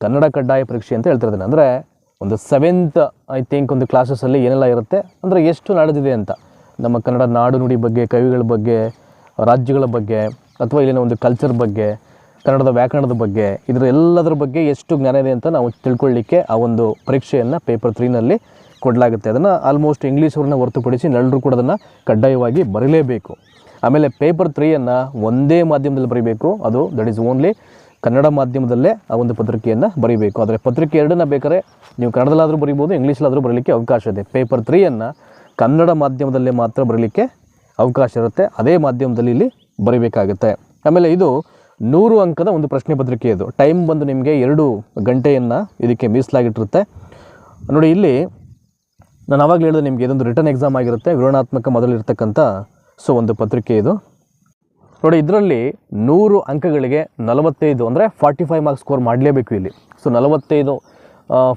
ಕನ್ನಡ ಕಡ್ಡಾಯ ಪರೀಕ್ಷೆ ಅಂತ ಹೇಳ್ತಾ ಅಂದರೆ ಒಂದು ಸೆವೆಂತ್ ಐ ಥಿಂಕ್ ಒಂದು ಕ್ಲಾಸಸ್ಸಲ್ಲಿ ಏನೆಲ್ಲ ಇರುತ್ತೆ? ಅಂದರೆ ಎಷ್ಟು ನಡೆದಿದೆ ಅಂತ. ನಮ್ಮ ಕನ್ನಡ ನಾಡು ನುಡಿ ಬಗ್ಗೆ, ಕವಿಗಳ ಬಗ್ಗೆ, ರಾಜ್ಯಗಳ ಬಗ್ಗೆ, ಅಥವಾ ಇಲ್ಲಿನ ಒಂದು ಕಲ್ಚರ್ ಬಗ್ಗೆ, ಕನ್ನಡದ ವ್ಯಾಕರಣದ ಬಗ್ಗೆ, ಇದರ ಎಲ್ಲದರ ಬಗ್ಗೆ ಎಷ್ಟು ಜ್ಞಾನ ಇದೆ ಅಂತ ನಾವು ತಿಳ್ಕೊಳ್ಳಿಕ್ಕೆ ಆ ಒಂದು ಪರೀಕ್ಷೆಯನ್ನು ಪೇಪರ್ ತ್ರೀನಲ್ಲಿ ಕೊಡಲಾಗುತ್ತೆ. ಅದನ್ನು ಆಲ್ಮೋಸ್ಟ್ ಇಂಗ್ಲೀಷವ್ರನ್ನ ಹೊರತುಪಡಿಸಿ ಎಲ್ಲರೂ ಕೂಡ ಅದನ್ನು ಕಡ್ಡಾಯವಾಗಿ ಬರೀಲೇಬೇಕು. ಆಮೇಲೆ ಪೇಪರ್ ತ್ರೀಯನ್ನು ಒಂದೇ ಮಾಧ್ಯಮದಲ್ಲಿ ಬರೀಬೇಕು. ಅದು ದಟ್ ಈಸ್ ಓನ್ಲಿ ಕನ್ನಡ ಮಾಧ್ಯಮದಲ್ಲೇ ಆ ಒಂದು ಪತ್ರಿಕೆಯನ್ನು ಬರೀಬೇಕು. ಆದರೆ ಪತ್ರಿಕೆ ಎರಡನ್ನ ಬೇಕಾದ್ರೆ ನೀವು ಕನ್ನಡದಲ್ಲಾದರೂ ಬರೀಬೋದು ಇಂಗ್ಲೀಷಲ್ಲಾದರೂ ಬರೀಲಿಕ್ಕೆ ಅವಕಾಶ ಇದೆ. ಪೇಪರ್ ತ್ರೀಯನ್ನು ಕನ್ನಡ ಮಾಧ್ಯಮದಲ್ಲೇ ಮಾತ್ರ ಬರೀಲಿಕ್ಕೆ ಅವಕಾಶ ಇರುತ್ತೆ. ಅದೇ ಮಾಧ್ಯಮದಲ್ಲಿ ಇಲ್ಲಿ ಬರೀಬೇಕಾಗುತ್ತೆ. ಆಮೇಲೆ ಇದು ನೂರು ಅಂಕದ ಒಂದು ಪ್ರಶ್ನೆ ಪತ್ರಿಕೆ ಇದು. ಟೈಮ್ ಬಂದು ನಿಮಗೆ ಎರಡು ಗಂಟೆಯನ್ನು ಇದಕ್ಕೆ ಮೀಸಲಾಗಿಟ್ಟಿರುತ್ತೆ. ನೋಡಿ ಇಲ್ಲಿ ನಾನು ಆವಾಗಲೇ ಹೇಳಿದೆ ನಿಮಗೆ ಇದೊಂದು ರಿಟರ್ನ್ ಎಕ್ಸಾಮ್ ಆಗಿರುತ್ತೆ, ವಿವರಣಾತ್ಮಕ ಮೊದಲಿರ್ತಕ್ಕಂಥ ಸೊ ಒಂದು ಪತ್ರಿಕೆ ಇದು. ನೋಡಿ, ಇದರಲ್ಲಿ ನೂರು ಅಂಕಗಳಿಗೆ ನಲವತ್ತೈದು ಅಂದರೆ ಫಾರ್ಟಿ ಫೈವ್ ಮಾರ್ಕ್ಸ್ ಸ್ಕೋರ್ ಮಾಡಲೇಬೇಕು ಇಲ್ಲಿ. ಸೊ ನಲವತ್ತೈದು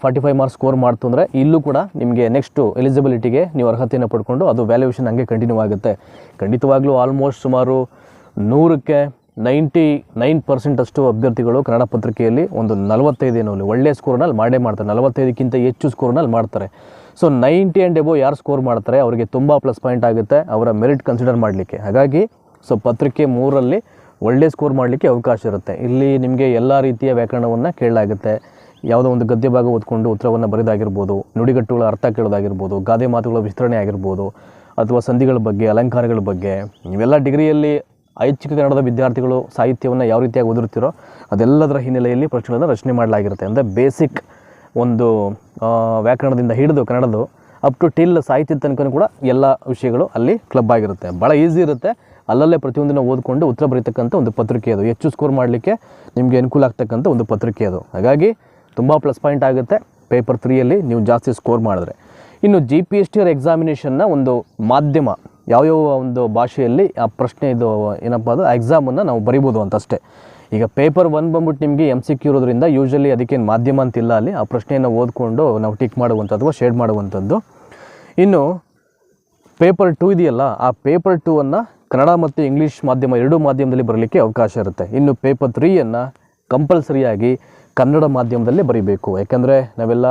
ಫಾರ್ಟಿ ಫೈವ್ ಮಾರ್ಕ್ಸ್ ಸ್ಕೋರ್ ಮಾಡ್ತು ಅಂದರೆ ಇಲ್ಲೂ ಕೂಡ ನಿಮಗೆ ನೆಕ್ಸ್ಟು ಎಲಿಜಿಬಿಲಿಟಿಗೆ ನೀವು ಅರ್ಹತೆಯನ್ನು ಪಡ್ಕೊಂಡು ಅದು ವ್ಯಾಲ್ಯೂಯೇಷನ್ ಹಂಗೆ ಕಂಟಿನ್ಯೂ ಆಗುತ್ತೆ. ಖಂಡಿತವಾಗ್ಲೂ ಆಲ್ಮೋಸ್ಟ್ ಸುಮಾರು ನೂರಕ್ಕೆ ನೈಂಟಿ ನೈನ್ ಪರ್ಸೆಂಟಷ್ಟು ಅಭ್ಯರ್ಥಿಗಳು ಕನ್ನಡ ಪತ್ರಿಕೆಯಲ್ಲಿ ಒಂದು ನಲವತ್ತೈದು ಏನೋ ಒಳ್ಳೆಯ ಸ್ಕೋರ್ನಲ್ಲಿ ಮಾಡೇ ಮಾಡ್ತಾರೆ. ನಲವತ್ತೈದಕ್ಕಿಂತ ಹೆಚ್ಚು ಸ್ಕೋರ್ನಲ್ಲಿ ಮಾಡ್ತಾರೆ. ಸೊ ನೈಂಟಿ ಆ್ಯಂಡ್ ಎಬೋ ಯಾರು ಸ್ಕೋರ್ ಮಾಡ್ತಾರೆ, ಅವರಿಗೆ ತುಂಬ ಪ್ಲಸ್ ಪಾಯಿಂಟ್ ಆಗುತ್ತೆ, ಅವರ ಮೆರಿಟ್ ಕನ್ಸಿಡರ್ ಮಾಡಲಿಕ್ಕೆ. ಹಾಗಾಗಿ ಸೊ ಪತ್ರಿಕೆ ಮೂರಲ್ಲಿ ಒಳ್ಳೆ ಸ್ಕೋರ್ ಮಾಡಲಿಕ್ಕೆ ಅವಕಾಶ ಇರುತ್ತೆ. ಇಲ್ಲಿ ನಿಮಗೆ ಎಲ್ಲ ರೀತಿಯ ವ್ಯಾಕರಣವನ್ನು ಕೇಳಲಾಗುತ್ತೆ. ಯಾವುದೋ ಒಂದು ಗದ್ಯ ಭಾಗ ಓದ್ಕೊಂಡು ಉತ್ತರವನ್ನು ಬರೆದಾಗಿರ್ಬೋದು, ನುಡಿಗಟ್ಟುಗಳ ಅರ್ಥ ಕೇಳೋದಾಗಿರ್ಬೋದು, ಗಾದೆ ಮಾತುಗಳ ವಿಸ್ತರಣೆ ಆಗಿರ್ಬೋದು, ಅಥವಾ ಸಂಧಿಗಳ ಬಗ್ಗೆ, ಅಲಂಕಾರಗಳ ಬಗ್ಗೆ ಇವೆಲ್ಲ ಡಿಗ್ರಿಯಲ್ಲಿ ಐಚ್ಛಿಕ ಕನ್ನಡದ ವಿದ್ಯಾರ್ಥಿಗಳು ಸಾಹಿತ್ಯವನ್ನು ಯಾವ ರೀತಿಯಾಗಿ ಓದಿರ್ತೀರೋ ಅದೆಲ್ಲದರ ಹಿನ್ನೆಲೆಯಲ್ಲಿ ಪ್ರಶ್ನೆಗಳನ್ನು ರಚನೆ ಮಾಡಲಾಗಿರುತ್ತೆ. ಅಂದರೆ ಬೇಸಿಕ್ ಒಂದು ವ್ಯಾಕರಣದಿಂದ ಹಿಡಿದು ಕನ್ನಡದು ಅಪ್ ಟು ಟಿಲ್ ಸಾಹಿತ್ಯ ತನಕ ಕೂಡ ಎಲ್ಲ ವಿಷಯಗಳು ಅಲ್ಲಿ ಕ್ಲಬ್ ಆಗಿರುತ್ತೆ. ಭಾಳ ಈಸಿ ಇರುತ್ತೆ. ಅಲ್ಲಲ್ಲೇ ಪ್ರತಿಯೊಂದಿನ ಓದ್ಕೊಂಡು ಉತ್ತರ ಬರೀತಕ್ಕಂಥ ಒಂದು ಪತ್ರಿಕೆ ಅದು. ಹೆಚ್ಚು ಸ್ಕೋರ್ ಮಾಡಲಿಕ್ಕೆ ನಿಮಗೆ ಅನುಕೂಲ ಆಗ್ತಕ್ಕಂಥ ಒಂದು ಪತ್ರಿಕೆ ಅದು. ಹಾಗಾಗಿ ತುಂಬ ಪ್ಲಸ್ ಪಾಯಿಂಟ್ ಆಗುತ್ತೆ. ಪೇಪರ್ ತ್ರೀಯಲ್ಲಿ ನೀವು ಜಾಸ್ತಿ ಸ್ಕೋರ್ ಮಾಡಿದ್ರೆ. ಇನ್ನು ಜಿ ಪಿ ಎಸ್ ಟಿ ಅವರ ಎಕ್ಸಾಮಿನೇಷನ್ನ ಒಂದು ಮಾಧ್ಯಮ, ಯಾವ್ಯಾವ ಒಂದು ಭಾಷೆಯಲ್ಲಿ ಆ ಪ್ರಶ್ನೆ ಇದು ಏನಪ್ಪ ಅದು ಎಕ್ಸಾಮನ್ನು ನಾವು ಬರಿಬೋದು ಅಂತ ಅಷ್ಟೇ ಈಗ ಪೇಪರ್ ಒನ್ ಬಂದ್ಬಿಟ್ಟು ನಿಮಗೆ ಎಂ ಸಿ ಕ್ಯೂ ಇರೋದ್ರಿಂದ ಯೂಶಲಿ ಅದಕ್ಕೇನು ಮಾಧ್ಯಮ ಅಂತಿಲ್ಲ ಅಲ್ಲಿ ಆ ಪ್ರಶ್ನೆಯನ್ನು ಓದ್ಕೊಂಡು ನಾವು ಟಿಕ್ ಮಾಡುವಂಥದ್ದು ಅಥವಾ ಶೇಡ್ ಮಾಡುವಂಥದ್ದು. ಇನ್ನು ಪೇಪರ್ ಟೂ ಇದೆಯಲ್ಲ, ಆ ಪೇಪರ್ ಟೂ ಅನ್ನು ಕನ್ನಡ ಮತ್ತು ಇಂಗ್ಲೀಷ್ ಮಾಧ್ಯಮ ಎರಡೂ ಮಾಧ್ಯಮದಲ್ಲಿ ಬರಲಿಕ್ಕೆ ಅವಕಾಶ ಇರುತ್ತೆ. ಇನ್ನು ಪೇಪರ್ ತ್ರೀಯನ್ನು ಕಂಪಲ್ಸರಿಯಾಗಿ ಕನ್ನಡ ಮಾಧ್ಯಮದಲ್ಲೇ ಬರೀಬೇಕು. ಯಾಕಂದರೆ ನಾವೆಲ್ಲ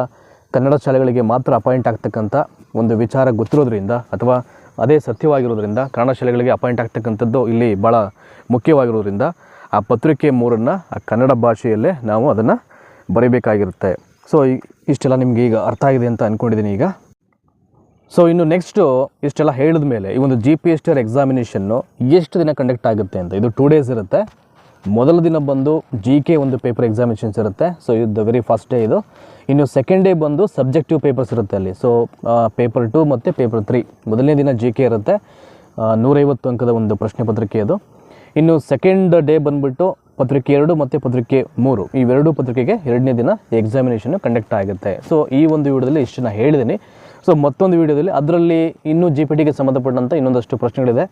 ಕನ್ನಡ ಶಾಲೆಗಳಿಗೆ ಮಾತ್ರ ಅಪಾಯಿಂಟ್ ಆಗ್ತಕ್ಕಂಥ ಒಂದು ವಿಚಾರ ಗೊತ್ತಿರೋದ್ರಿಂದ ಅಥವಾ ಅದೇ ಸತ್ಯವಾಗಿರೋದ್ರಿಂದ ಕನ್ನಡ ಶಾಲೆಗಳಿಗೆ ಅಪಾಯಿಂಟ್ ಆಗ್ತಕ್ಕಂಥದ್ದು ಇಲ್ಲಿ ಭಾಳ ಮುಖ್ಯವಾಗಿರೋದ್ರಿಂದ ಆ ಪತ್ರಿಕೆ ಮೂರನ್ನು ಆ ಕನ್ನಡ ಭಾಷೆಯಲ್ಲೇ ನಾವು ಅದನ್ನು ಬರೀಬೇಕಾಗಿರುತ್ತೆ. ಸೊ ಇಷ್ಟೆಲ್ಲ ನಿಮಗೆ ಈಗ ಅರ್ಥ ಆಗಿದೆ ಅಂತ ಅಂದ್ಕೊಂಡಿದ್ದೀನಿ ಈಗ. ಸೊ ಇನ್ನು ನೆಕ್ಸ್ಟು ಇಷ್ಟೆಲ್ಲ ಹೇಳಿದ ಮೇಲೆ ಈ ಒಂದು G P S T R examination ಎಷ್ಟು ದಿನ ಕಂಡಕ್ಟ್ ಆಗುತ್ತೆ ಅಂತ. ಇದು ಟೂ ಡೇಸ್ ಇರುತ್ತೆ. ಮೊದಲ ದಿನ ಬಂದು ಜಿ ಕೆ ಒಂದು ಪೇಪರ್ ಎಕ್ಸಾಮಿನೇಷನ್ಸ್ ಇರುತ್ತೆ. ಸೊ ಇದು ವೆರಿ ಫಸ್ಟ್ ಡೇ ಇದು. ಇನ್ನು ಸೆಕೆಂಡ್ ಡೇ ಬಂದು ಸಬ್ಜೆಕ್ಟಿವ್ ಪೇಪರ್ಸ್ ಇರುತ್ತೆ ಅಲ್ಲಿ. ಸೊ ಪೇಪರ್ ಟು ಮತ್ತು ಪೇಪರ್ ತ್ರೀ ಮೊದಲನೇ ದಿನ ಜಿ ಕೆ ಇರುತ್ತೆ. ನೂರೈವತ್ತು ಅಂಕದ ಒಂದು ಪ್ರಶ್ನೆ ಪತ್ರಿಕೆ ಅದು. ಇನ್ನು ಸೆಕೆಂಡ್ ಡೇ ಬಂದುಬಿಟ್ಟು ಪತ್ರಿಕೆ ಎರಡು ಮತ್ತು ಪತ್ರಿಕೆ ಮೂರು. ಇವೆರಡು ಪತ್ರಿಕೆಗೆ ಎರಡನೇ ದಿನ ಎಕ್ಸಾಮಿನೇಷನ್ ಕಂಡಕ್ಟ್ ಆಗುತ್ತೆ. ಸೊ ಈ ಒಂದು ವಿಡಿಯೋದಲ್ಲಿ ಇಷ್ಟನ್ನ ಹೇಳಿದ್ದೀನಿ ಸೊ ಮತ್ತೊಂದು ವಿಡಿಯೋದಲ್ಲಿ ಅದರಲ್ಲಿ ಇನ್ನೂ ಜಿ ಪಿ ಟಿಗೆ ಸಂಬಂಧಪಟ್ಟಂಥ ಇನ್ನೊಂದಷ್ಟು ಪ್ರಶ್ನೆಗಳಿದೆ.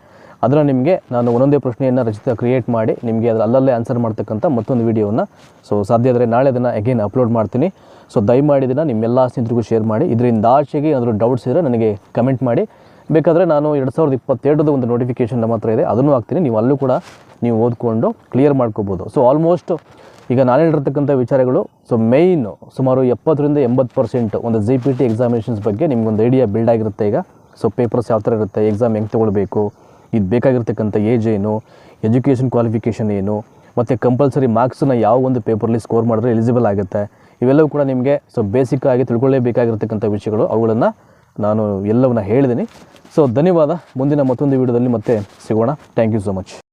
ಅದರ ನಿಮಗೆ ನಾನು ಒಂದೊಂದೇ ಪ್ರಶ್ನೆಯನ್ನು ರಚಿತ ಕ್ರಿಯೇಟ್ ಮಾಡಿ ನಿಮಗೆ ಅದರ ಅಲ್ಲಲ್ಲೇ ಆನ್ಸರ್ ಮಾಡ್ತಕ್ಕಂಥ ಮತ್ತೊಂದು ವಿಡಿಯೋವನ್ನು. ಸೊ ಸಾಧ್ಯ ಆದರೆ ನಾಳೆ ಅದನ್ನು ಅಗೇನ್ ಅಪ್ಲೋಡ್ ಮಾಡ್ತೀನಿ. ಸೊ ದಯಮಾಡಿ ದಿನ ನಿಮ್ಮೆಲ್ಲ ಸ್ನೇಹಿತರಿಗೂ ಶೇರ್ ಮಾಡಿ. ಇದರಿಂದ ಆಚೆಗೆ ಏನಾದರೂ ಡೌಟ್ಸ್ ಇದ್ದರೆ ನನಗೆ ಕಮೆಂಟ್ ಮಾಡಿ. ಬೇಕಾದರೆ ನಾನು ಎರಡು ಸಾವಿರದ ಇಪ್ಪತ್ತೆರಡದ ಒಂದು ನೋಟಿಫಿಕೇಷನ್ ನಮ್ಮ ಹತ್ರ ಇದೆ. ಅದನ್ನು ಹಾಕ್ತೀನಿ. ನೀವು ಅಲ್ಲೂ ಕೂಡ ನೀವು ಓದ್ಕೊಂಡು ಕ್ಲಿಯರ್ ಮಾಡ್ಕೋಬೋದು. ಸೊ ಆಲ್ಮೋಸ್ಟ್ ಈಗ ನಾನು ಹೇಳಿರ್ತಕ್ಕಂಥ ವಿಚಾರಗಳು ಸೊ ಮೇಯ್ನು ಸುಮಾರು ಎಪ್ಪತ್ತರಿಂದ ಎಂಬತ್ತು ಪರ್ಸೆಂಟ್ ಒಂದು ಜಿ ಪಿ ಟಿ ಎಕ್ಸಾಮಿನೇಷನ್ಸ್ ಬಗ್ಗೆ ನಿಮಗೊಂದು ಐಡಿಯಾ ಬಿಲ್ಡ್ ಆಗಿರುತ್ತೆ ಈಗ. ಸೊ ಪೇಪರ್ಸ್ ಯಾವ ಥರ ಇರುತ್ತೆ ಎಕ್ಸಾಮ್ ಹೆಂಗೆ ತೊಗೊಳ್ಬೇಕು, ಇದು ಬೇಕಾಗಿರ್ತಕ್ಕಂಥ ಏಜ್ ಏನು ಎಜುಕೇಷನ್ ಕ್ವಾಲಿಫಿಕೇಷನ್ ಏನು, ಮತ್ತು ಕಂಪಲ್ಸರಿ ಮಾರ್ಕ್ಸನ್ನ ಯಾವ ಒಂದು ಪೇಪರಲ್ಲಿ ಸ್ಕೋರ್ ಮಾಡಿದ್ರೆ ಎಲಿಜಿಬಲ್ ಆಗುತ್ತೆ, ಇವೆಲ್ಲವೂ ಕೂಡ ನಿಮಗೆ ಸೊ ಬೇಸಿಕ್ ಆಗಿ ತಿಳ್ಕೊಳ್ಳೇಬೇಕಾಗಿರ್ತಕ್ಕಂಥ ವಿಷಯಗಳು. ಅವುಗಳನ್ನು ನಾನು ಎಲ್ಲವನ್ನ ಹೇಳಿದ್ದೀನಿ ಸೊ ಧನ್ಯವಾದ. ಮುಂದಿನ ಮತ್ತೊಂದು ವಿಡಿಯೋದಲ್ಲಿ ಮತ್ತೆ ಸಿಗೋಣ. Thank you so much